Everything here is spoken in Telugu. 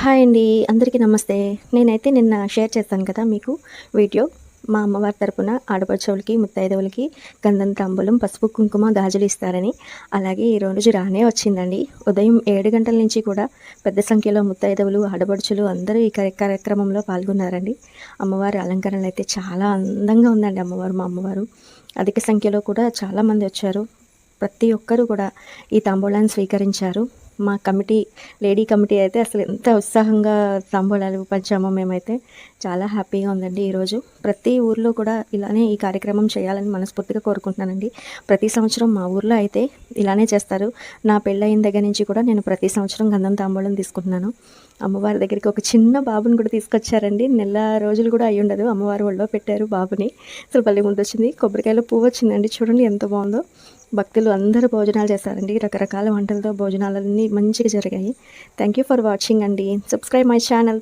హాయ్ అండి అందరికీ నమస్తే. నేనైతే నిన్న షేర్ చేస్తాను కదా మీకు వీడియో. మా అమ్మవారి తరపున ఆడపడుచవులకి ముత్తైదవులకి గంధం తాంబూలం పసుపు కుంకుమ గాజులు ఇస్తారని. అలాగే ఈ రోజు రానే వచ్చిందండి. ఉదయం ఏడు గంటల నుంచి కూడా పెద్ద సంఖ్యలో ముత్తైదవులు ఆడపడుచులు అందరూ ఈ కార్య- కార్యక్రమంలో పాల్గొన్నారండి. అమ్మవారి అలంకరణలు అయితే చాలా అందంగా ఉందండి అమ్మవారు మా అమ్మవారు. అధిక సంఖ్యలో కూడా చాలామంది వచ్చారు. ప్రతి ఒక్కరూ కూడా ఈ తాంబూలాన్ని స్వీకరించారు. మా కమిటీ లేడీ కమిటీ అయితే అసలు ఎంత ఉత్సాహంగా తాంబూలాలు పంచామో మేమైతే చాలా హ్యాపీగా ఉందండి ఈరోజు. ప్రతి ఊర్లో కూడా ఇలానే ఈ కార్యక్రమం చేయాలని మనస్ఫూర్తిగా కోరుకుంటున్నానండి. ప్రతి సంవత్సరం మా ఊర్లో అయితే ఇలానే చేస్తారు. నా పెళ్ళయిన దగ్గర నుంచి కూడా నేను ప్రతి సంవత్సరం గంధం తాంబూలం తీసుకుంటున్నాను. అమ్మవారి దగ్గరికి ఒక చిన్న బాబుని కూడా తీసుకొచ్చారండి. నెల రోజులు కూడా అయి ఉండదు. అమ్మవారి ఒళ్ళో పెట్టారు బాబుని. అసలు భలే ముందు వచ్చింది కొబ్బరికాయలో పువ్వు వచ్చిందండి. చూడండి ఎంత బాగుందో. భక్తులు అందరూ భోజనాలు చేశారండి రకరకాల వంటలతో భోజనాలన్నీ మంచిగా జరిగాయి. థ్యాంక్ యూ ఫర్ వాచింగ్ అండి. Subscribe my channel